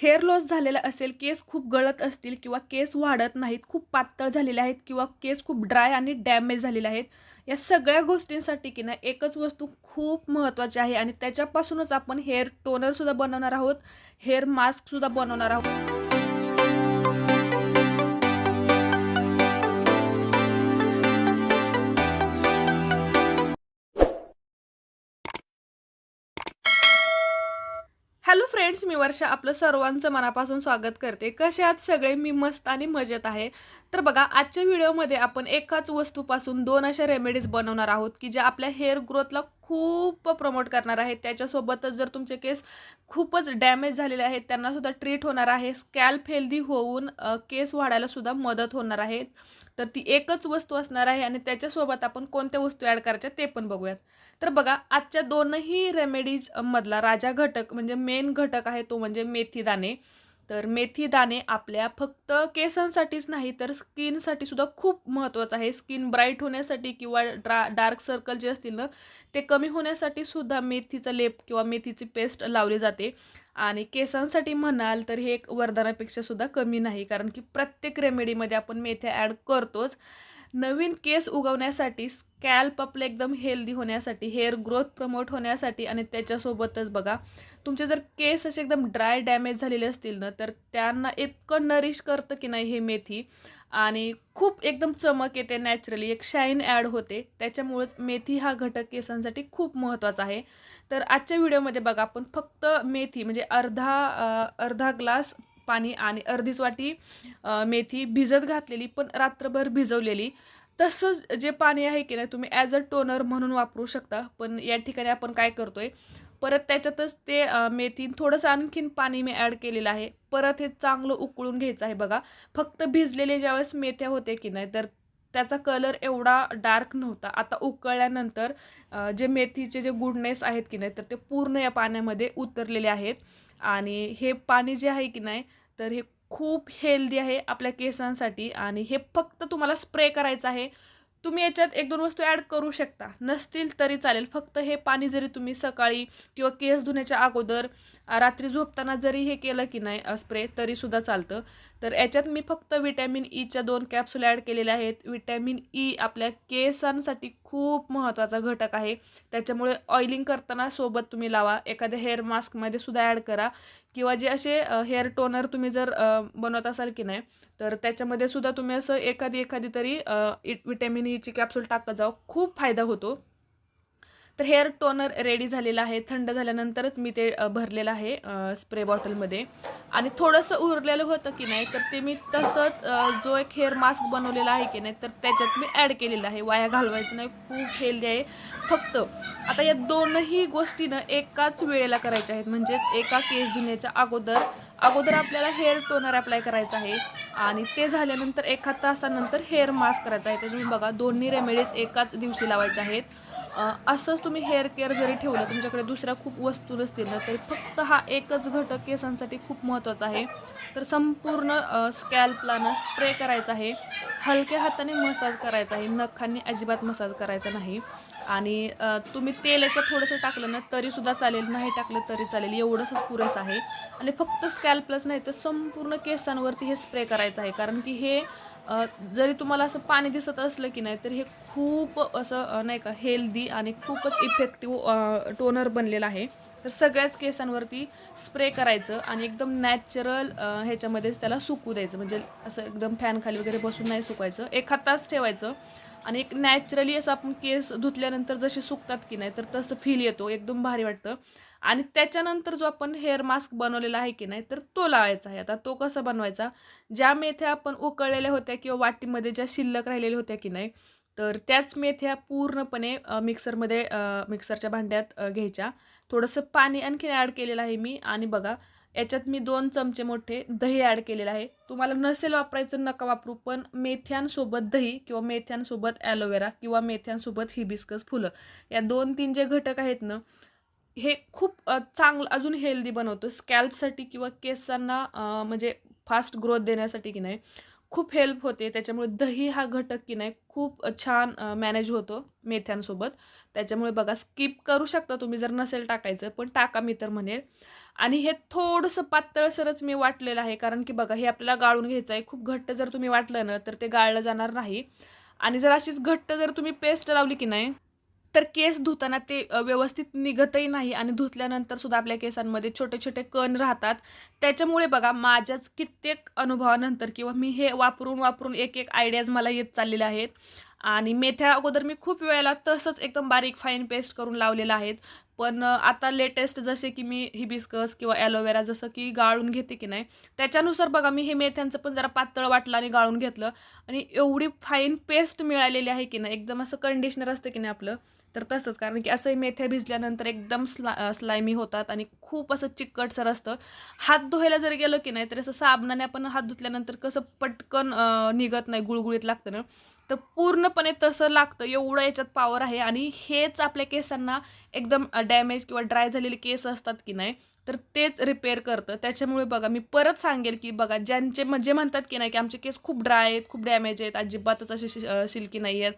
Hair loss झालेला असेल केस खूप गळत असतील किंवा केस वाढत नाहीत खूप पातळ झालेले आहेत किंवा केस खूप ड्राय आणि डॅमेज झालेले आहेत या सगळ्या गोष्टींसाठी की ना एकच वस्तू खूप महत्त्वाची आहे आणि त्याच्यापासूनच आपण हेअर टोनरसुद्धा बनवणार आहोत हेअर मास्कसुद्धा बनवणार आहोत. फ्रेंड्स मी वर्षा आपलं सर्वांचं मनापासून स्वागत करते. कसे आहात सगळे? मी मस्त आणि मजेत आहे. तर बघा आजच्या व्हिडिओमध्ये आपण एकाच वस्तूपासून दोन अशा रेमेडीज बनवणार आहोत की ज्या आपल्या हेअर ग्रोथला खूप प्रमोट करणार आहेत. त्याच्यासोबतच जर तुमचे केस खूपच डॅमेज झालेले आहेत त्यांनासुद्धा ट्रीट होणार आहे. स्कॅल्प हेल्दी होऊन केस वाढायला सुद्धा मदत होणार आहे. तर ती एकच वस्तू असणार आहे आणि त्याच्यासोबत आपण कोणत्या वस्तू ॲड करायच्या ते पण बघूयात. तर बघा आजच्या दोनही रेमेडीज मधला राजा घटक म्हणजे मेन घटक आहे तो म्हणजे मेथीदाणे. तर मेथी दाणे आपल्या फक्त केसांसाठीच नाही तर स्किनसाठी सुद्धा खूप महत्त्वाचं आहे. स्किन ब्राईट होण्यासाठी किंवा ड्रा डार्क सर्कल जे असतील ना ते कमी होण्यासाठी सुद्धा मेथीचा लेप किंवा मेथीची पेस्ट लावली जाते. आणि केसांसाठी म्हणाल तर हे एक वरदानापेक्षा सुद्धा कमी नाही कारण की प्रत्येक रेमेडीमध्ये आपण मेथ्या ॲड करतोच. नवीन केस उगवण्यासाठी स्कॅल्प आपलं एकदम हेल्दी होण्यासाठी हेअर ग्रोथ प्रमोट होण्यासाठी आणि त्याच्यासोबतच बघा तुमचे जर केस असे एकदम ड्राय डॅमेज झालेले असतील ना तर त्यांना इतकं नरिश करतं की नाही हे मेथी. आणि खूप एकदम चमक येते नॅचरली एक शाईन ॲड होते. त्याच्यामुळेच मेथी हा घटक केसांसाठी खूप महत्त्वाचा आहे. तर आजच्या व्हिडिओमध्ये बघा आपण फक्त मेथी म्हणजे अर्धा अर्धा ग्लास पाणी आणि अर्धीच वाटी मेथी भिजत घातलेली पण रात्रभर भिजवलेली. तसंच जे पाणी आहे की नाही तुम्ही ॲज अ टोनर म्हणून वापरू शकता पण या ठिकाणी आपण काय करतोय परत त्याच्यातच ते मेथी थोडंसं आणखीन पाणी मी ॲड केलेलं आहे. परत हे चांगलं उकळून घ्यायचं आहे बघा. फक्त भिजलेले ज्यावेळेस मेथ्या होते की नाही तर त्याचा कलर एवढा डार्क नव्हता. आता उकळल्यानंतर जे मेथीचे जे गुडनेस आहेत की नाही तर ते पूर्ण या पाण्यामध्ये उतरलेले आहेत. आणि हे पाणी जे आहे की नाही तर हे खूप हेल्दी आहे आपल्या केसांसाठी आणि हे फक्त तुम्हाला स्प्रे करायचं आहे. तुम्ही याच्यात एक दोन वस्तू ॲड करू शकता. नसतील तरी चालेल. फक्त हे पाणी जरी तुम्ही सकाळी किंवा केस धुण्याच्या अगोदर रात्री झोपताना जरी हे केलं की नाही स्प्रे तरीसुद्धा चालतं. तर याच्यात मी फक्त विटॅमिन ईच्या e दोन कॅप्सूल ॲड केलेल्या आहेत. विटॅमिन ई e आपल्या केसांसाठी खूप महत्त्वाचा घटक आहे. त्याच्यामुळे ऑइलिंग करताना सोबत तुम्ही लावा. एखाद्या हेअर मास्कमध्ये सुद्धा ॲड करा. किंवा जे असे हेअर टोनर तुम्ही जर बनवत असाल की नाही तर त्याच्यामध्ये सुद्धा तुम्ही असं एखादी एखादी तरी विटॅमिन ईची कॅप्सूल टाकत जाऊ खूप फायदा होतो. तर हेअर टोनर रेडी झालेलं आहे. थंड झाल्यानंतरच मी ते भरलेलं आहे स्प्रे बॉटलमध्ये. आणि थोडंसं उरलेलं होतं की नाही तर ते मी तसंच जो एक हेअर मास्क बनवलेला आहे की नाही तर त्याच्यात मी ॲड केलेलं आहे. वाया घालवायचं नाही खूप हेल्दी आहे. फक्त आता या दोनही गोष्टीनं एकाच वेळेला करायच्या आहेत. म्हणजे एका केस धुण्याच्या अगोदर अगोदर आपल्याला हेअर टोनर अप्लाय करायचं आहे. आणि ते झाल्यानंतर एका तासानंतर हेअर मास्क करायचा आहे. त्याच्यामुळे बघा दोन्ही रेमेडीज एकाच दिवशी लावायच्या आहेत. असंच तुम्ही हेअर केअर जरी ठेवलं तुमच्याकडे दुसऱ्या खूप वस्तू नसतील ना तरी फक्त हा एकच घटक केसांसाठी खूप महत्त्वाचा आहे. तर संपूर्ण स्कॅल्पला ना स्प्रे करायचा आहे. हलक्या हाताने मसाज करायचा आहे. नखांनी अजिबात मसाज करायचा नाही. आणि तुम्ही तेलाचं थोडंसं टाकलं ना तरीसुद्धा चालेल. नाही टाकलं तरी चालेल. एवढंसंच पुरेसं आहे. आणि फक्त स्कॅल्पलाच नाही तर संपूर्ण केसांवरती हे स्प्रे करायचं आहे. कारण की हे जरी तुम्हाला असं पाणी दिसत असलं की नाही तर हे खूप असं नाही का हेल्दी आणि खूपच इफेक्टिव्ह टोनर बनलेलं आहे. तर सगळ्याच केसांवरती स्प्रे करायचं आणि एकदम नॅचरल ह्याच्यामध्येच त्याला सुकू द्यायचं. म्हणजे असं एकदम फॅन खाली वगैरे बसून नाही सुकवायचं. एखाद तास ठेवायचं आणि एक नॅचरली असं आपण केस धुतल्यानंतर जसे सुकतात की नाही तर तसं फील येतो. एकदम भारी वाटतं. आणि त्याच्यानंतर जो आपण हेअर मास्क बनवलेला आहे की नाही तर तो लावायचा आहे. आता तो कसा बनवायचा? ज्या मेथ्या आपण उकळलेल्या होत्या किंवा वाटीमध्ये ज्या शिल्लक राहिलेल्या होत्या की नाही तर त्याच मेथ्या पूर्णपणे मिक्सरमध्ये मिक्सरच्या भांड्यात घ्यायच्या. थोडंसं पाणी आणखीन ॲड केलेलं आहे मी. आणि बघा याच्यात मी दोन चमचे मोठे दही ॲड केलेलं आहे. तुम्हाला नसेल वापरायचं नका वापरू पण मेथ्यांसोबत दही किंवा मेथ्यांसोबत ॲलोवेरा किंवा मेथ्यांसोबत हिबिस्कस फुलं या दोन तीन जे घटक आहेत ना हे खूप चांगलं अजून हेल्दी बनवतो. स्कॅल्पसाठी किंवा केसांना म्हणजे फास्ट ग्रोथ देण्यासाठी की नाही खूप हेल्प होते. त्याच्यामुळे दही हा घटक की नाही खूप छान मॅनेज होतो मेथ्यांसोबत. त्याच्यामुळे बघा स्किप करू शकता तुम्ही जर नसेल टाकायचं पण टाका मी तर म्हणेल. आणि हे थोडंसं पातळसरच मी वाटलेलं आहे कारण की बघा हे आपल्याला गाळून घ्यायचं आहे. खूप घट्ट जर तुम्ही वाटलं ना तर ते गाळलं जाणार नाही. आणि जर अशीच घट्ट जर तुम्ही पेस्ट लावली की नाही तर केस धुताना ते व्यवस्थित निघतही नाही आणि धुतल्यानंतर सुद्धा आपल्या केसांमध्ये छोटे छोटे कण राहतात. त्याच्यामुळे बघा माझ्याच कित्येक अनुभवानंतर किंवा मी हे वापरून वापरून एक एक आयडियाज मला येत चाललेल्या आहेत. आणि मेथ्या अगोदर मी खूप वेळेला तसंच एकदम बारीक फाईन पेस्ट करून लावलेलं आहेत. पण आता लेटेस्ट जसे की मी हिबिस्कस किंवा ॲलोवेरा जसं की गाळून घेते की नाही त्याच्यानुसार बघा मी हे मेथ्यांचं पण जरा पातळ वाटलं आणि गाळून घेतलं आणि एवढी फाईन पेस्ट मिळालेली आहे की नाही एकदम असं कंडिशनर असतं की नाही आपलं तर तसंच. कारण की असंही मेथ्या भिजल्यानंतर एकदम स्ला स्लायमी होतात आणि खूप असं चिकटसर असतं. हात धुवायला जर गेलं की नाही तर असं साबणाने आपण हात धुतल्यानंतर कसं पटकन निघत नाही गुळगुळीत लागतं ना. तर पूर्णपणे तसं लागतं. एवढं याच्यात पॉवर आहे. आणि हेच आपल्या केसांना एकदम डॅमेज किंवा ड्राय झालेले केस असतात की नाही तर तेच रिपेअर करतं. त्याच्यामुळे बघा मी परत सांगेल की बघा ज्यांचे म्हणजे म्हणतात की नाही की आमचे केस खूप ड्राय आहेत खूप डॅमेज आहेत अजिबातच असे सिल्की नाही आहेत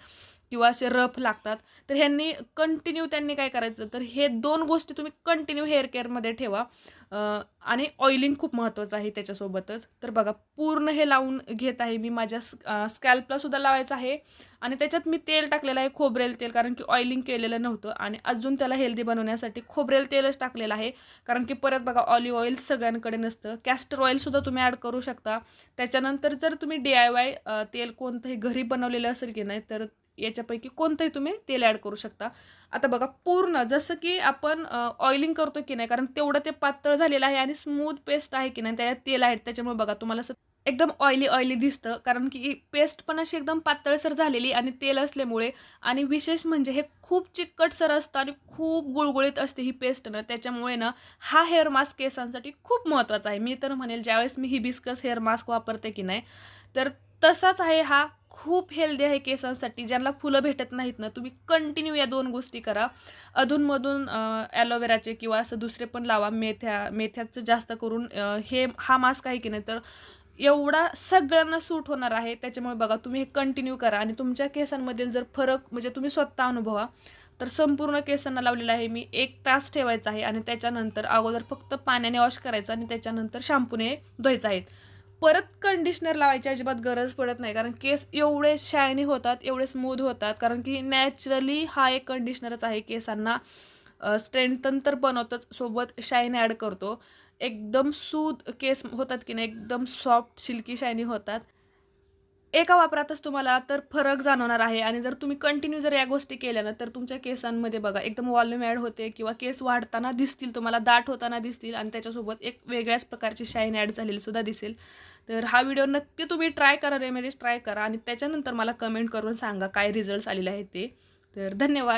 किंवा असे रफ लागतात तर ह्यांनी कंटिन्यू त्यांनी काय करायचं? तर हे दोन गोष्टी तुम्ही कंटिन्यू हेअर केअरमध्ये ठेवा. आणि ऑइलिंग खूप महत्त्वाचं आहे त्याच्यासोबतच. तर बघा पूर्ण हे लावून घेत आहे मी माझ्या स्कॅल्पला सुद्धा लावायचं आहे. आणि त्याच्यात मी तेल टाकलेलं आहे खोबरेल तेल कारण की ऑइलिंग केलेलं नव्हतं. आणि अजून त्याला हेल्दी बनवण्यासाठी खोबरेल तेलच टाकलेलं आहे. कारण की परत बघा ऑलिव्ह ऑइल सगळ्यांकडे नसतं. कॅस्टर ऑइलसुद्धा तुम्ही ॲड करू शकता. त्याच्यानंतर जर तुम्ही डी आय वाय तेल कोणतंही घरी बनवलेलं असेल की नाही तर याच्यापैकी कोणतंही तुम्ही तेल ॲड करू शकता. आता बघा पूर्ण जसं की आपण ऑइलिंग करतो की नाही कारण तेवढं ते पातळ झालेलं आहे आणि स्मूथ पेस्ट आहे की नाही त्याच्यात तेल आहेत त्याच्यामुळे बघा तुम्हाला असं एकदम ऑइली ऑइली दिसतं. कारण की पेस्ट पण अशी एकदम पातळसर झालेली आणि तेल असल्यामुळे आणि विशेष म्हणजे हे खूप चिकटसर असतं आणि खूप गुळगुळीत असते ही पेस्ट ना. त्याच्यामुळे ना हा हेअर मास्क केसांसाठी खूप महत्त्वाचा आहे. मी तर म्हणेल ज्यावेळेस मी हिबिस्कस हेअर मास्क वापरते की नाही तर तसाच आहे हा खूप हेल्दी आहे केसांसाठी ज्यांना फुलं भेटत नाहीत ना तुम्ही कंटिन्यू या दोन गोष्टी करा. अधूनमधून ॲलोवेराचे किंवा असं दुसरे पण लावा मेथ्या मेथ्याचं जास्त करून हे हा मास्क आहे की नाही तर एवढा सगळ्यांना सूट होणार आहे त्याच्यामुळे बघा तुम्ही हे कंटिन्यू करा. आणि तुमच्या केसांमधील जर फरक म्हणजे तुम्ही स्वतः अनुभवा तर संपूर्ण केसांना लावलेला आहे मी एक तास ठेवायचा आहे आणि त्याच्यानंतर अगोदर फक्त पाण्याने वॉश करायचं आणि त्याच्यानंतर शॅम्पूने धुवायचं आहे. परत कंडिशनर लावायची अजिबात गरज पडत नाही. कारण केस एवढे शायनी होतात एवढे स्मूथ होतात. कारण की नॅचरली हा एक कंडिशनरच आहे केसांना. स्ट्रेंथन तर बनवतच सोबत शाईन ॲड करतो. एकदम सूद केस होतात की नाही एकदम सॉफ्ट सिल्की शायनी होतात. एका वापरातच तुम्हाला तर फरक जाणवणार आहे. आणि जर तुम्ही कंटिन्यू जर या गोष्टी केल्या ना तर तुमच्या केसांमध्ये बघा एकदम वॉल्यूम ॲड होते किंवा केस वाढताना दिसतील तुम्हाला दाट होताना दिसतील आणि त्याच्यासोबत एक वेगळ्याच प्रकारची शाईन ॲड झालेली सुद्धा दिसेल. तर हा व्हिडिओ नक्की तुम्ही ट्राय करा रेमेडीज ट्राय करा आणि त्याच्यानंतर मला कमेंट करून सांगा काय रिझल्ट्स आलेले आहेत ते. तर धन्यवाद.